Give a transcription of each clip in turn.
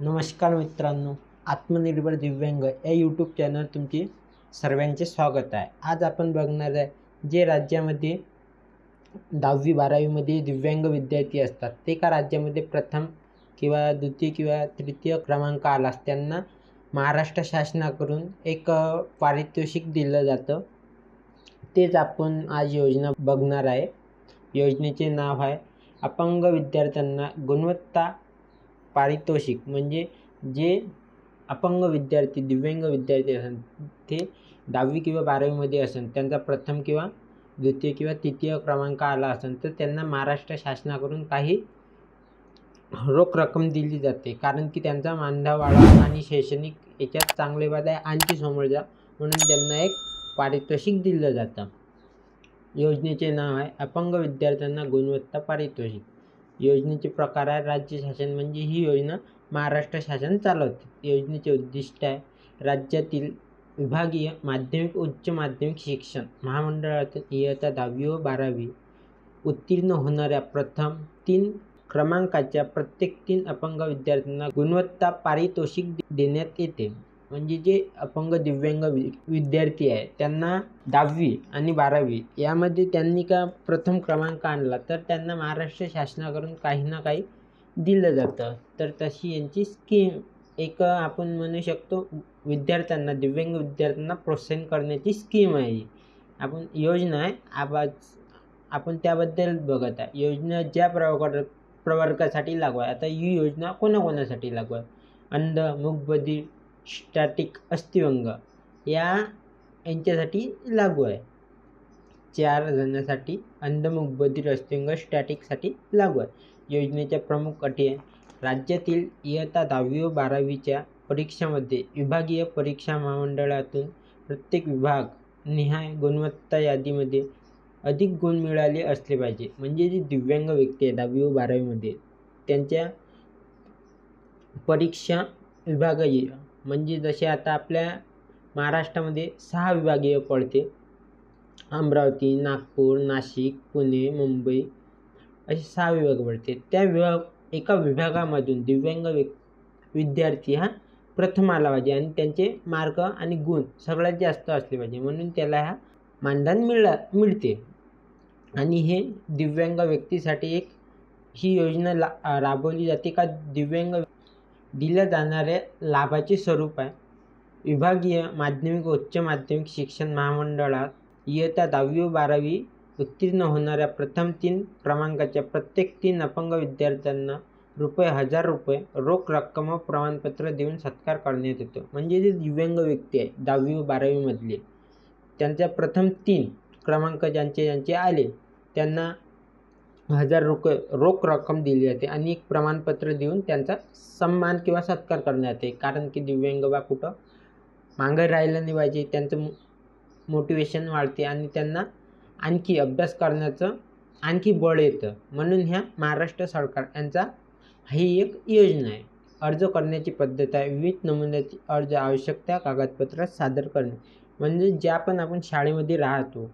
नमस्कार मित्रांनो आत्मनिर्भर दिव्यांग या यूट्यूब चॅनल तुमची सर्वांचे स्वागत आहे. आज आपण बघणार आहे जे राज्यामध्ये दहावी बारावीमध्ये दिव्यांग विद्यार्थी असतात ते का राज्यामध्ये प्रथम किंवा द्वितीय किंवा तृतीय क्रमांक आलास त्यांना महाराष्ट्र शासनाकडून एक पारितोषिक दिलं जातं. तेच आपण आज योजना बघणार आहे. योजनेचे नाव आहे अपंग विद्यार्थ्यांना गुणवत्ता पारितोषिक म्हणजे जे अपंग विद्यार्थी दिव्यांग विद्यार्थी असन ते दहावी किंवा बारावीमध्ये असेल त्यांचा प्रथम किंवा द्वितीय किंवा तृतीय क्रमांक आला असेल तर त्यांना महाराष्ट्र शासनाकडून काही रोख रक्कम दिली जाते. कारण की त्यांचा मानधा वाढा आणि शैक्षणिक याच्यात चांगले बाद आहे. आणखी समोर जा म्हणून त्यांना एक पारितोषिक दिलं जातं. योजनेचे नाव आहे अपंग विद्यार्थ्यांना गुणवत्ता पारितोषिक. योजनेचे प्रकार आहे राज्य शासन म्हणजे ही योजना महाराष्ट्र शासन चालवते. योजनेचे उद्दिष्ट आहे राज्यातील विभागीय माध्यमिक उच्च माध्यमिक शिक्षण महामंडळातील इयत्ता दहावी व बारावी उत्तीर्ण होणाऱ्या प्रथम तीन क्रमांकाच्या प्रत्येक तीन अपंग विद्यार्थ्यांना गुणवत्ता पारितोषिक देण्यात येते. म्हणजे जे अपंग दिव्यांग वि विद्यार्थी आहे त्यांना दहावी आणि बारावी यामध्ये त्यांनी का प्रथम क्रमांक आणला तर त्यांना महाराष्ट्र शासनाकडून काही ना काही दिलं जातं. तर तशी यांची स्कीम एक आपण म्हणू शकतो विद्यार्थ्यांना दिव्यांग विद्यार्थ्यांना प्रोत्साहन करण्याची स्कीम आहे आपण योजना आहे आवाज आपण त्याबद्दल बघत आहे. योजना ज्या प्रवर प्रवर्गासाठी लागू आहे. आता ही योजना कोणाकोणासाठी लागू आहे? अंध मूकबधीर स्टॅटिक अस्थिव्यंग या यांच्यासाठी लागू आहे. चार जणांसाठी अंधमुख मूकबधीर अस्थिव्यंग स्टॅटिकसाठी लागू आहे. योजनेच्या प्रमुख अटी आहे. राज्यातील इयत्ता दहावी व बारावीच्या परीक्षामध्ये विभागीय परीक्षा महामंडळातून प्रत्येक विभाग निहाय गुणवत्ता यादीमध्ये अधिक गुण मिळाले असले पाहिजे. म्हणजे जी दिव्यांग व्यक्ती आहे दहावी व बारावीमध्ये त्यांच्या परीक्षा विभागीय म्हणजे जसे आता आपल्या महाराष्ट्रामध्ये सहा विभागीय पडते. अमरावती नागपूर नाशिक पुणे मुंबई असे सहा विभाग पडते. त्या विभाग एका विभागामधून दिव्यांग व्यक् विद्यार्थी हा प्रथम आला पाहिजे आणि त्यांचे मार्क आणि गुण सगळ्यात जास्त असले पाहिजे. म्हणून त्याला हा मानधन मिळा मिळते. आणि हे दिव्यांग व्यक्तीसाठी एक ही योजना ला राबवली जाते का? दिव्यांग दिल्या जाणाऱ्या लाभाचे स्वरूप आहे. विभागीय माध्यमिक व उच्च माध्यमिक शिक्षण महामंडळात इयत्ता दहावी व बारावी उत्तीर्ण होणाऱ्या प्रथम तीन क्रमांकाच्या प्रत्येक तीन अपंग विद्यार्थ्यांना रुपये हजार रुपये रोख रक्कम व प्रमाणपत्र देऊन सत्कार करण्यात येतो. म्हणजे जे दिव्यांग व्यक्ती आहे दहावी व बारावीमधले त्यांच्या प्रथम तीन क्रमांक ज्यांचे ज्यांचे आले त्यांना हजार रुपये रोख रक्कम दिली जाते आणि एक प्रमाणपत्र देऊन त्यांचा सन्मान किंवा सत्कार करण्यात येते. कारण की दिव्यांग बा कुठं? मागं राहिलं नाही पाहिजे. त्यांचं मोटिवेशन वाढते आणि त्यांना आणखी अभ्यास करण्याचं आणखी बळ येतं. म्हणून ह्या महाराष्ट्र सरकार यांचा ही एक योजना आहे. अर्ज करण्याची पद्धत आहे. विविध नमुन्याची अर्ज आवश्यकता कागदपत्रात सादर करणे. म्हणजे ज्या पण आपण शाळेमध्ये राहतो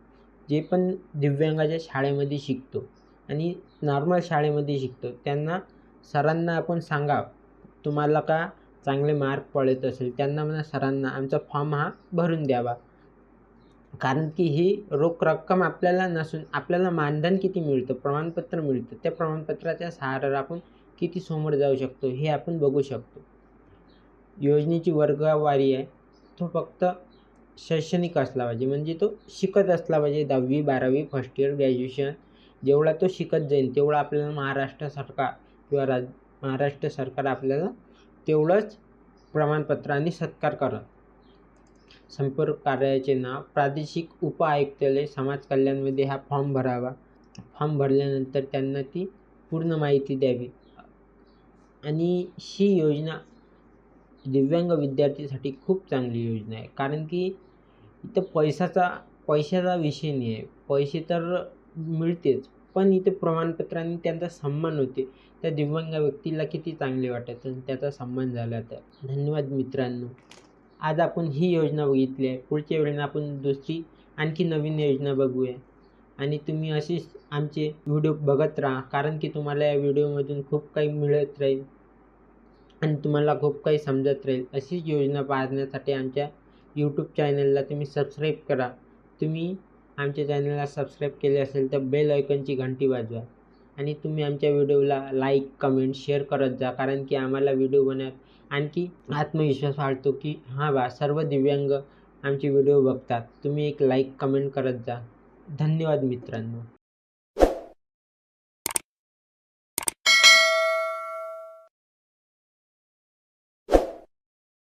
जे पण दिव्यांगाच्या शाळेमध्ये शिकतो आणि नॉर्मल शाळेमध्ये शिकतो. त्यांना सरांना आपण सांगा तुम्हाला का चांगले मार्क पडत असेल? त्यांना म्हणा सरांना आमचा फॉर्म हा भरून द्यावा. कारण की ही रोख रक्कम आपल्याला नसून आपल्याला मानधन किती मिळतं? प्रमाणपत्र मिळतं. त्या प्रमाणपत्राच्या सहाऱ्यावर आपण किती समोर जाऊ शकतो हे आपण बघू शकतो. योजनेची वर्गवारी आहे. तो फक्त शैक्षणिक असला पाहिजे. म्हणजे तो शिकत असला पाहिजे. दहावी बारावी फर्स्ट इयर ग्रॅज्युएशन जेवढा तो शिकत जाईल तेवढा आपल्याला महाराष्ट्र सरकार किंवा राज महाराष्ट्र सरकार आपल्याला तेवढंच प्रमाणपत्र आणि सत्कार करत संपर्क कार्याचे नाव प्रादेशिक उप आयुक्तालय समाज कल्याणमध्ये हा फॉर्म भरावा. फॉर्म भरल्यानंतर त्यांना ती पूर्ण माहिती द्यावी. आणि ही योजना दिव्यांग विद्यार्थीसाठी खूप चांगली योजना आहे. कारण की इथं पैशाचा पैशाचा विषय नाही आहे. पैसे तर मिळतेच. पण इथे प्रमाणपत्राने त्यांचा सन्मान होते. त्या दिव्यांग व्यक्तीला किती चांगले वाटत आणि त्याचा सन्मान झाला तर धन्यवाद मित्रांनो. आज आपण ही योजना बघितली आहे. पुढच्या वेळेला आपण दुसरी आणखी नवीन योजना बघूया. आणि तुम्ही अशीच आमचे व्हिडिओ बघत राहा. कारण की तुम्हाला या व्हिडिओमधून खूप काही मिळत राहील. आणि तुम्हाला खूप काही समजत राहील. अशीच योजना पाहण्यासाठी आमच्या यूट्यूब चॅनलला तुम्ही सबस्क्राईब करा. तुम्ही आमच्या चॅनलला सबस्क्राईब केले असेल तर बेल ऐकनची घंटी वाजवा. आणि तुम्ही आमच्या व्हिडिओला लाईक कमेंट शेअर करत जा कारण की आम्हाला व्हिडिओ बनवत आणखी आत्मविश्वास वाढतो की हां बा सर्व दिव्यांग आमचे व्हिडिओ बघतात. तुम्ही एक लाईक कमेंट करत जा. धन्यवाद मित्रांनो.